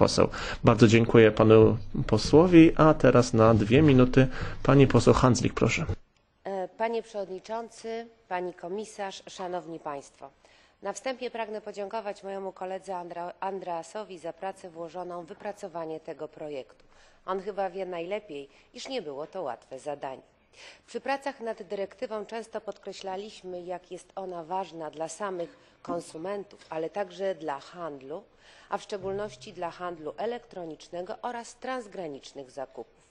poseł. Bardzo dziękuję panu posłowi, a teraz na dwie minuty pani poseł Hanslik, proszę. E, Panie Przewodniczący, Pani Komisarz, Szanowni Państwo! Na wstępie pragnę podziękować mojemu koledze Andra- Andreasowi za pracę włożoną w wypracowanie tego projektu. On chyba wie najlepiej, iż nie było to łatwe zadanie. Przy pracach nad dyrektywą często podkreślaliśmy, jak jest ona ważna dla samych konsumentów, ale także dla handlu, a w szczególności dla handlu elektronicznego oraz transgranicznych zakupów.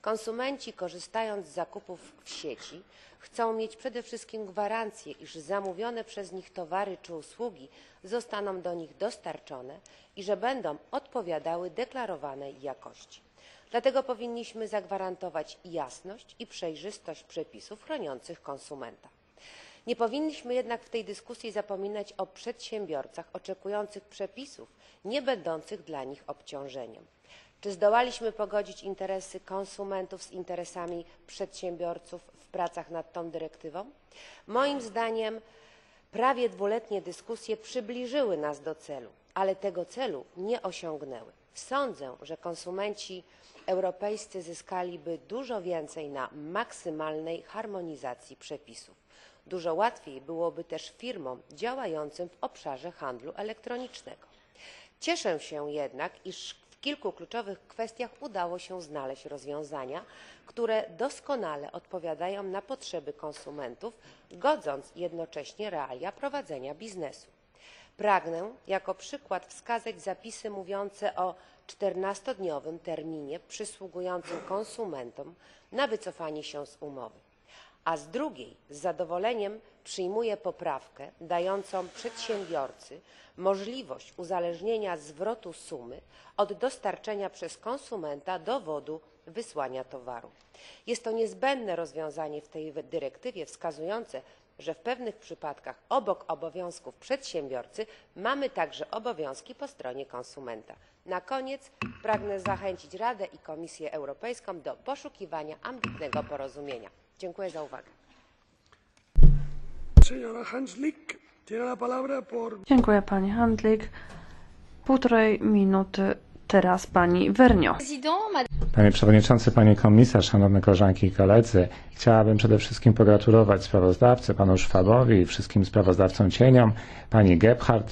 Konsumenci korzystając z zakupów w sieci chcą mieć przede wszystkim gwarancję, iż zamówione przez nich towary czy usługi zostaną do nich dostarczone i że będą odpowiadały deklarowanej jakości. Dlatego powinniśmy zagwarantować jasność i przejrzystość przepisów chroniących konsumenta. Nie powinniśmy jednak w tej dyskusji zapominać o przedsiębiorcach oczekujących przepisów nie będących dla nich obciążeniem. Czy zdołaliśmy pogodzić interesy konsumentów z interesami przedsiębiorców w pracach nad tą dyrektywą? Moim zdaniem prawie dwuletnie dyskusje przybliżyły nas do celu, ale tego celu nie osiągnęły. Sądzę, że konsumenci europejscy zyskaliby dużo więcej na maksymalnej harmonizacji przepisów. Dużo łatwiej byłoby też firmom działającym w obszarze handlu elektronicznego. Cieszę się jednak, iż w kilku kluczowych kwestiach udało się znaleźć rozwiązania, które doskonale odpowiadają na potrzeby konsumentów, godząc jednocześnie realia prowadzenia biznesu. Pragnę jako przykład wskazać zapisy mówiące o czternastodniowym terminie przysługującym konsumentom na wycofanie się z umowy a z drugiej z zadowoleniem przyjmuję poprawkę dającą przedsiębiorcy możliwość uzależnienia zwrotu sumy od dostarczenia przez konsumenta dowodu wysłania towaru. Jest to niezbędne rozwiązanie w tej dyrektywie wskazujące, że w pewnych przypadkach obok obowiązków przedsiębiorcy mamy także obowiązki po stronie konsumenta. Na koniec pragnę zachęcić Radę i Komisję Europejską do poszukiwania ambitnego porozumienia. Dziękuję za uwagę. Dziękuję pani Handlik. Półtorej minuty teraz pani Wernio. Panie Przewodniczący, Panie Komisarz, Szanowne Koleżanki i Koledzy, chciałabym przede wszystkim pogratulować sprawozdawcy, panu Szwabowi i wszystkim sprawozdawcom cieniom, pani Gebhardt,